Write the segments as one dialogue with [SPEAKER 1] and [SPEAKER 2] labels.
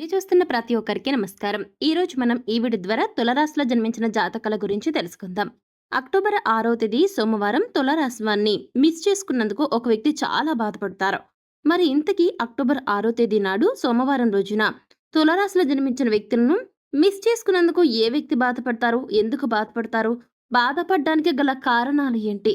[SPEAKER 1] ఇది చూస్తున్న ప్రతి ఒక్కరికి నమస్కారం. ఈ రోజు మనం ఈ వీడియో ద్వారా తులరాశిలో జన్మించిన జాతకాల గురించి తెలుసుకుందాం. అక్టోబర్ ఆరో తేదీ సోమవారం తులరాశివాన్ని మిస్ చేసుకున్నందుకు ఒక వ్యక్తి చాలా బాధపడతారు. మరి ఇంతకీ అక్టోబర్ ఆరో తేదీ నాడు సోమవారం రోజున తులరాశిలో జన్మించిన వ్యక్తులను మిస్ చేసుకున్నందుకు ఏ వ్యక్తి బాధపడతారు? ఎందుకు బాధపడతారు? బాధపడడానికి గల కారణాలు ఏంటి?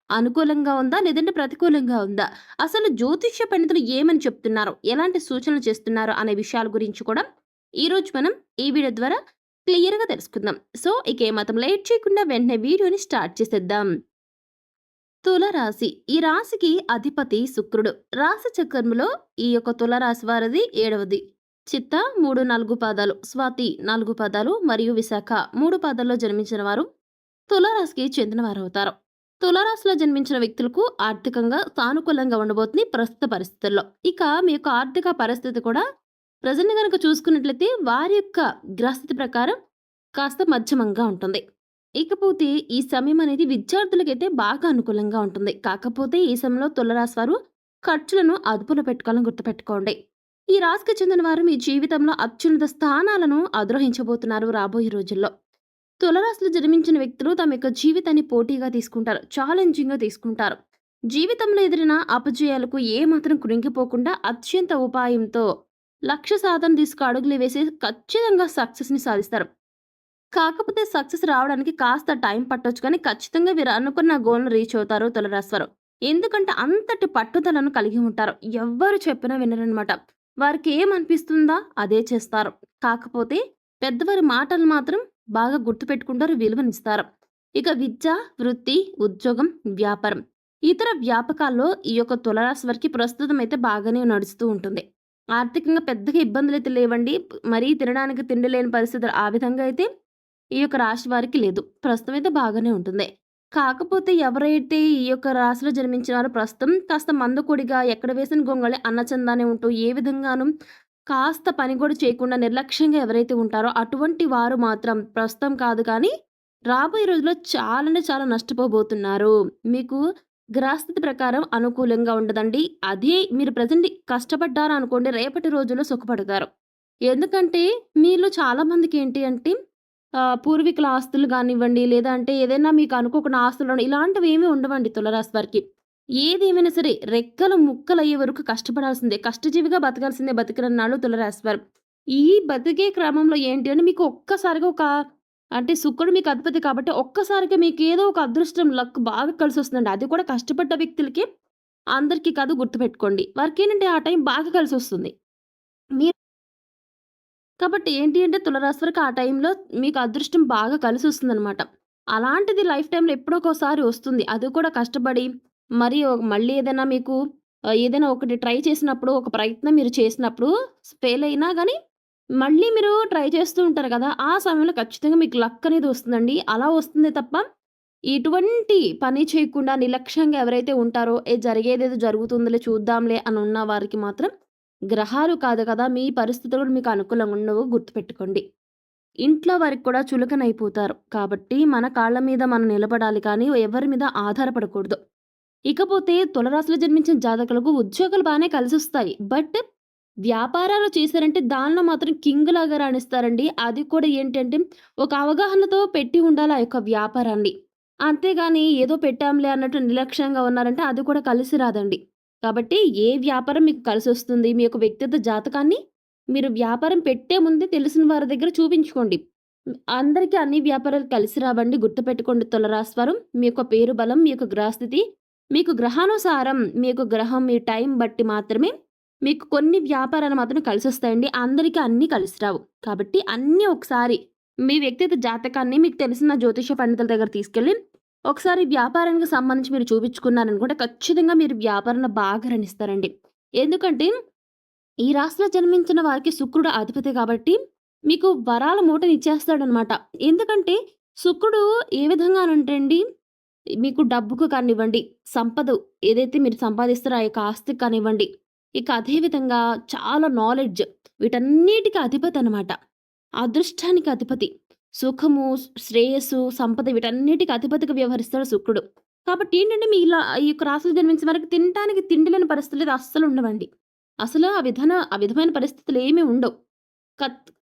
[SPEAKER 1] అనుకూలంగా ఉందా? లేదంటే ప్రతికూలంగా ఉందా? అసలు జ్యోతిష్య పండితులు ఏమని చెప్తున్నారు? ఎలాంటి సూచనలు చేస్తున్నారు? అనే విషయాల గురించి కూడా ఈరోజు మనం ఈ వీడియో ద్వారా క్లియర్గా తెలుసుకుందాం. సో ఇక ఏమాత్రం లేట్ చేయకుండా వెంటనే వీడియోని స్టార్ట్ చేసేద్దాం. తులరాశి. ఈ రాశికి అధిపతి శుక్రుడు. రాశి చక్రంలో ఈ యొక్క తులరాశి వారిది ఏడవది. చిత్త మూడు నాలుగు పాదాలు స్వాతి నాలుగు పాదాలు మరియు విశాఖ మూడు పాదాల్లో జన్మించిన వారు తులరాశికి చెందిన వారు అవుతారు తులారాశిలో జన్మించిన వ్యక్తులకు ఆర్థికంగా సానుకూలంగా ఉండబోతుంది ప్రస్తుత పరిస్థితుల్లో. ఇక మీ యొక్క ఆర్థిక పరిస్థితి కూడా ప్రజెంట్ కనుక చూసుకున్నట్లయితే వారి యొక్క గ్రహస్థితి ప్రకారం కాస్త మధ్యమంగా ఉంటుంది. ఇకపోతే ఈ సమయం అనేది విద్యార్థులకైతే బాగా అనుకూలంగా ఉంటుంది. కాకపోతే ఈ సమయంలో తులరాశి వారు ఖర్చులను అదుపులో పెట్టుకోవాలని గుర్తుపెట్టుకోండి. ఈ రాశికి చెందిన వారు మీ జీవితంలో అత్యున్నత స్థానాలను అధిరోహించబోతున్నారు రాబోయే రోజుల్లో. తులరాశిలో జన్మించిన వ్యక్తులు తమ యొక్క జీవితాన్ని పోటీగా తీసుకుంటారు ఛాలెంజింగ్గా తీసుకుంటారు. జీవితంలో ఎదిరిన అపజయాలకు ఏమాత్రం కృంగిపోకుండా అత్యంత ఉపాయంతో లక్ష్య సాధన తీసుకు అడుగులు వేసి ఖచ్చితంగా సక్సెస్ని సాధిస్తారు. కాకపోతే సక్సెస్ రావడానికి కాస్త టైం పట్టొచ్చు కానీ ఖచ్చితంగా వీరు అనుకున్న గోల్ను రీచ్ అవుతారు తులరాశివారు ఎందుకంటే అంతటి పట్టుదలను కలిగి ఉంటారు. ఎవ్వరు చెప్పినా వినరనమాట. వారికి ఏమనిపిస్తుందా అదే చేస్తారు. కాకపోతే పెద్దవారి మాటలు మాత్రం బాగా గుర్తుపెట్టుకుంటారు విలువనిస్తారు. ఇక విద్య వృత్తి ఉద్యోగం వ్యాపారం. ఇతర వ్యాపకాల్లో ఈ యొక్క తులరాశి వారికి ప్రస్తుతం అయితే బాగానే నడుస్తూ ఉంటుంది. ఆర్థికంగా పెద్దగా ఇబ్బందులు అయితే లేవండి. మరీ తినడానికి తిండి లేని పరిస్థితులు ఆ విధంగా అయితే ఈ యొక్క రాశి వారికి లేదు. ప్రస్తుతం అయితే బాగానే ఉంటుంది. కాకపోతే ఎవరైతే ఈ యొక్క రాశిలో జన్మించినారో ప్రస్తుతం కాస్త మందకొడిగా ఎక్కడ వేసిన గొంగళి అన్నచందానే ఉంటూ ఏ విధంగానూ కాస్త పని కూడా చేయకుండా నిర్లక్ష్యంగా ఎవరైతే ఉంటారో అటువంటి వారు మాత్రం ప్రస్తుతం కాదు కానీ రాబోయే రోజుల్లో చాలా అంటే చాలా నష్టపోబోతున్నారు. మీకు గ్రహస్థితి ప్రకారం అనుకూలంగా ఉండదండి. అదే మీరు ప్రజెంట్ కష్టపడ్డారు అనుకోండి రేపటి రోజుల్లో సుఖపడతారు. ఎందుకంటే మీలో చాలామందికి ఏంటి అంటే పూర్వీకుల ఆస్తులు కానివ్వండి లేదా అంటే ఏదైనా మీకు అనుకోకుండా ఆస్తులు ఇలాంటివి ఏమీ ఉండవండి తులరాశి వారికి. ఏది ఏమైనా సరే రెక్కలు ముక్కలు అయ్యే వరకు కష్టపడాల్సిందే. కష్టజీవిగా బతకాల్సిందే బతికినన్నాడు తులరాశి ఈ బతికే క్రమంలో ఏంటి అంటే మీకు ఒక్కసారిగా ఒక అంటే శుక్రుడు మీకు అధిపతి కాబట్టి ఒక్కసారిగా మీకు ఏదో ఒక అదృష్టం లక్ బాగా కలిసి వస్తుందండి అది కూడా కష్టపడ్డ వ్యక్తులకి అందరికీ కాదు గుర్తుపెట్టుకోండి. వారికి ఏంటంటే ఆ టైం బాగా కలిసి వస్తుంది మీరు కాబట్టి ఏంటి అంటే తులరాశి వరకు ఆ టైంలో మీకు అదృష్టం బాగా కలిసి వస్తుందన్నమాట అలాంటిది లైఫ్ టైంలో ఎప్పుడో ఒకసారి వస్తుంది. అది కూడా కష్టపడి మరి మళ్ళీ ఏదైనా మీకు ఏదైనా ఒకటి ట్రై చేసినప్పుడు ఒక ప్రయత్నం మీరు చేసినప్పుడు ఫెయిల్ అయినా కానీ మళ్ళీ మీరు ట్రై చేస్తూ ఉంటారు కదా ఆ సమయంలో ఖచ్చితంగా మీకు లక్ అనేది వస్తుందండి. అలా వస్తుంది తప్ప ఎటువంటి పని చేయకుండా నిర్లక్ష్యంగా ఎవరైతే ఉంటారో ఏ జరిగేదేదో జరుగుతుందిలే చూద్దాంలే అని ఉన్న వారికి మాత్రం గ్రహాలు కాదు కదా మీ పరిస్థితులు మీకు అనుకూలంగా ఉండవు గుర్తుపెట్టుకోండి. ఇంట్లో వారికి కూడా చులకనైపోతారు. కాబట్టి మన కాళ్ళ మీద మనం నిలబడాలి కానీ ఎవరి మీద ఆధారపడకూడదు. ఇకపోతే తులరాశిలో జన్మించిన జాతకులకు ఉద్యోగాలు బాగానే కలిసి వస్తాయి. బట్ వ్యాపారాలు చేశారంటే దానిలో మాత్రం కింగ్ లాగా రాణిస్తారండి. అది కూడా ఏంటంటే ఒక అవగాహనతో పెట్టి ఉండాలి ఆ యొక్క వ్యాపారాన్ని. అంతేగాని ఏదో పెట్టాంలే అన్నట్టు నిర్లక్ష్యంగా ఉన్నారంటే అది కూడా కలిసి రాదండి. కాబట్టి ఏ వ్యాపారం మీకు కలిసి వస్తుంది మీ యొక్క వ్యక్తిగత జాతకాన్ని మీరు వ్యాపారం పెట్టే ముందే తెలిసిన వారి దగ్గర చూపించుకోండి. అందరికీ అన్ని వ్యాపారాలు కలిసి రావండి. గుర్తుపెట్టుకోండి తులరాశివారం మీ యొక్క పేరు బలం మీ యొక్క గ్రహస్థితి మీకు గ్రహానుసారం మీకు గ్రహం మీ టైం బట్టి మాత్రమే మీకు కొన్ని వ్యాపారాలు మాత్రం కలిసి వస్తాయండి అందరికీ అన్నీ కలిసి రావు కాబట్టి అన్నీ ఒకసారి మీ వ్యక్తిగత జాతకాన్ని మీకు తెలిసిన జ్యోతిష పండితుల దగ్గర తీసుకెళ్ళి ఒకసారి వ్యాపారానికి సంబంధించి మీరు చూపించుకున్నారనుకుంటే ఖచ్చితంగా మీరు వ్యాపారంలో బాగా రణిస్తారండి. ఎందుకంటే ఈ రాశిలో జన్మించిన వారికి శుక్రుడు అధిపతి కాబట్టి మీకు వరాల మూటని ఇచ్చేస్తాడనమాట. ఎందుకంటే శుక్రుడు ఏ విధంగా అండి మీకు డబ్బుకు కానివ్వండి, సంపద ఏదైతే మీరు సంపాదిస్తారో ఆ యొక్క ఆస్తికి కానివ్వండి, ఇక అదేవిధంగా చాలా నాలెడ్జ్ వీటన్నిటికి అధిపతి అనమాట. అదృష్టానికి అధిపతి. సుఖము, శ్రేయస్సు, సంపద వీటన్నిటికి అధిపతిగా వ్యవహరిస్తాడు శుక్రుడు. కాబట్టి ఏంటంటే మీ ఇలా ఈ యొక్క రాశిలో జన్మించిన వరకు తినడానికి తిండి లేని పరిస్థితులు అస్సలు ఉండవండి. అసలు ఆ విధాన ఆ విధమైన పరిస్థితులు ఏమీ ఉండవు.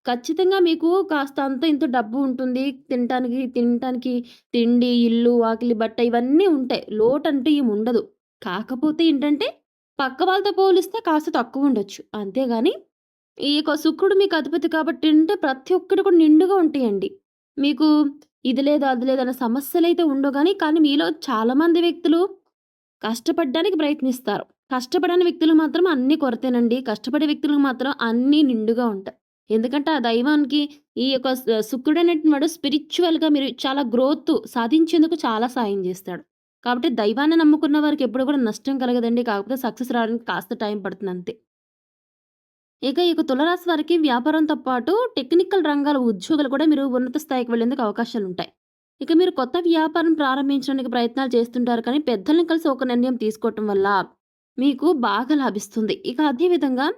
[SPEAKER 1] ఖచ్చితంగా మీకు కాస్త అంత ఇంత డబ్బు ఉంటుంది. తినటానికి తినటానికి తిండి, ఇల్లు, వాకిలి, బట్ట ఇవన్నీ ఉంటాయి. లోటంటూ ఏమి ఉండదు. కాకపోతే ఏంటంటే పక్క వాళ్ళతో పోలిస్తే కాస్త తక్కువ ఉండొచ్చు. అంతేగాని ఈ యొక్క శుక్రుడు మీకు అధిపతి కాబట్టి అంటే ప్రతి ఒక్కటి కూడా నిండుగా ఉంటాయండి. మీకు ఇది లేదు, అది లేదు అనే అయితే ఉండవు కానీ కానీ మీలో చాలామంది వ్యక్తులు కష్టపడడానికి ప్రయత్నిస్తారు. కష్టపడని వ్యక్తులు మాత్రం అన్నీ కొరతేనండి. కష్టపడే వ్యక్తులకు మాత్రం అన్నీ నిండుగా ఉంటాయి. ఎందుకంటే ఆ దైవానికి ఈ యొక్క శుక్రుడు అనేటువంటి వాడు మీరు చాలా గ్రోత్ సాధించేందుకు చాలా సాయం చేస్తాడు. కాబట్టి దైవాన్ని నమ్ముకున్న వారికి ఎప్పుడు కూడా నష్టం కలగదండి. కాకపోతే సక్సెస్ రావడానికి కాస్త టైం పడుతుంది అంతే. ఇక ఈ యొక్క వారికి వ్యాపారంతో పాటు టెక్నికల్ రంగాల ఉద్యోగులు కూడా మీరు ఉన్నత స్థాయికి వెళ్ళేందుకు అవకాశాలుంటాయి. ఇక మీరు కొత్త వ్యాపారం ప్రారంభించడానికి ప్రయత్నాలు చేస్తుంటారు కానీ పెద్దల్ని కలిసి ఒక నిర్ణయం తీసుకోవటం వల్ల మీకు బాగా లాభిస్తుంది. ఇక అదే విధంగా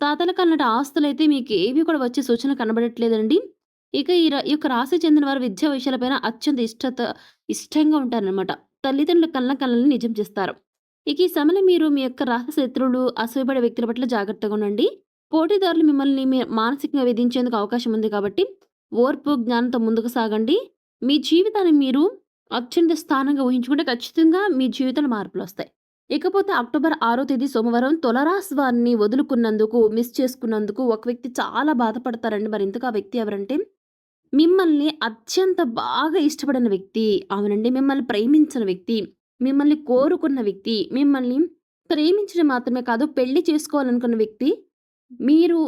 [SPEAKER 1] తాతల కన్నటి ఆస్తులైతే మీకు ఏవి కూడా వచ్చే సూచన కనబడట్లేదండి. ఇక ఈ ర యొక్క రాశి చెందిన వారు విద్యా విషయాలపైన అత్యంత ఇష్టత ఇష్టంగా ఉంటారనమాట. తల్లిదండ్రుల కళ్ళ కళ్ళని నిజం చేస్తారు. ఇక ఈ సమయంలో మీరు మీ యొక్క రాశి శత్రువులు, అసూయపడే వ్యక్తుల పట్ల జాగ్రత్తగా ఉండండి. పోటీదారులు మిమ్మల్ని మీ మానసికంగా విధించేందుకు అవకాశం ఉంది కాబట్టి ఓర్పు, జ్ఞానంతో ముందుకు సాగండి. మీ జీవితాన్ని మీరు అత్యంత స్థానంగా ఊహించుకుంటే ఖచ్చితంగా మీ జీవితంలో మార్పులు వస్తాయి ఇకపోతే అక్టోబర్ ఆరో తేదీ సోమవారం తులారాశి వారిని వదులుకున్నందుకు, మిస్ చేసుకున్నందుకు ఒక వ్యక్తి చాలా బాధపడతారండి. మరి ఇంతకు ఆ వ్యక్తి ఎవరంటే మిమ్మల్ని అత్యంత బాగా ఇష్టపడిన వ్యక్తి. అవునండి. మిమ్మల్ని ప్రేమించిన వ్యక్తి, మిమ్మల్ని కోరుకున్న వ్యక్తి, మిమ్మల్ని ప్రేమించడం మాత్రమే కాదు పెళ్ళి చేసుకోవాలనుకున్న వ్యక్తి. మీరు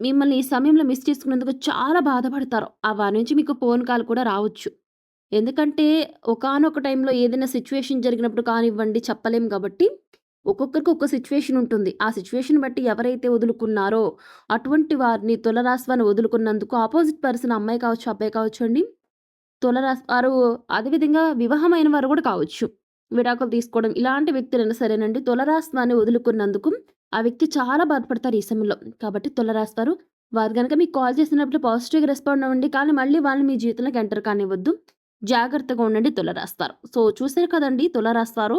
[SPEAKER 1] మిమ్మల్ని ఈ సమయంలో మిస్ చేసుకున్నందుకు చాలా బాధపడతారు. ఆ వారి నుంచి మీకు ఫోన్ కాల్ కూడా రావచ్చు. ఎందుకంటే ఒకానొక టైంలో ఏదైనా సిచ్యువేషన్ జరిగినప్పుడు కానివ్వండి చెప్పలేం కాబట్టి ఒక్కొక్కరికి ఒక్క సిచ్యువేషన్ ఉంటుంది. ఆ సిచ్యువేషన్ బట్టి ఎవరైతే వదులుకున్నారో అటువంటి వారిని తులారాశి వదులుకున్నందుకు ఆపోజిట్ పర్సన్ అమ్మాయి కావచ్చు, అబ్బాయి కావచ్చు అండి. తులారాశి వారు అదేవిధంగా వివాహమైన వారు కూడా కావచ్చు. విడాకులు తీసుకోవడం ఇలాంటి వ్యక్తులైనా సరేనండి తులారాశి వదులుకున్నందుకు ఆ వ్యక్తి చాలా బాధపడతారు ఈ సమయంలో. కాబట్టి తులారాశి వారు వారు కనుక మీకు కాల్ చేసినప్పుడు పాజిటివ్‌గా రెస్పాండ్ అవ్వండి. కానీ మళ్ళీ వాళ్ళని మీ జీవితంలోకి ఎంటర్ కానివ్వద్దు. జాగ్రత్తగా ఉండండి తులరాస్తారు సో చూసారు కదండీ తులరాస్తారు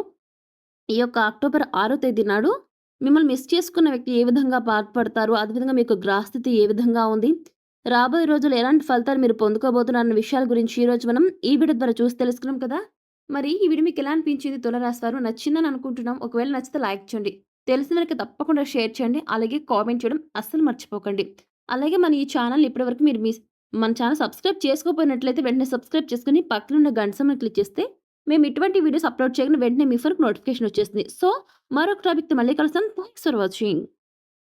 [SPEAKER 1] ఈ యొక్క అక్టోబర్ ఆరో తేదీ నాడు మిమ్మల్ని మిస్ చేసుకున్న వ్యక్తి ఏ విధంగా బాధపడతారు, అదేవిధంగా మీకు యొక్క గ్రహస్థితి ఏ విధంగా ఉంది, రాబోయే రోజుల్లో ఎలాంటి ఫలితాలు మీరు పొందుకోబోతున్నారన్న విషయాల గురించి ఈరోజు మనం ఈ వీడియో ద్వారా చూసి తెలుసుకున్నాం కదా! మరి ఈ వీడియో మీకు ఎలా అనిపించింది తులారాశి నచ్చిందని అనుకుంటున్నాం. ఒకవేళ నచ్చితే లైక్ చేయండి. తెలిసిన వారికి తప్పకుండా షేర్ చేయండి. అలాగే కామెంట్ చేయడం అస్సలు మర్చిపోకండి. అలాగే మన ఈ ఛానల్ ఇప్పటివరకు మీరు మీ మన ఛానల్ సబ్స్క్రైబ్ చేసుకోకపోయినట్లయితే వెంటనే సబ్స్క్రైబ్ చేసుకొని పక్కనున్న గంట సమయం క్లిక్ చేస్తే మేము ఇటువంటి వీడియోస్ అప్లోడ్ చేయగానే వెంటనే మీ ఫర్ నోటిఫికేషన్ వచ్చేస్తుంది. సో మరొక టాపిక్‌తో మళ్ళీ కలుస్తాం థ్యాంక్స్ ఫర్ వాచింగ్.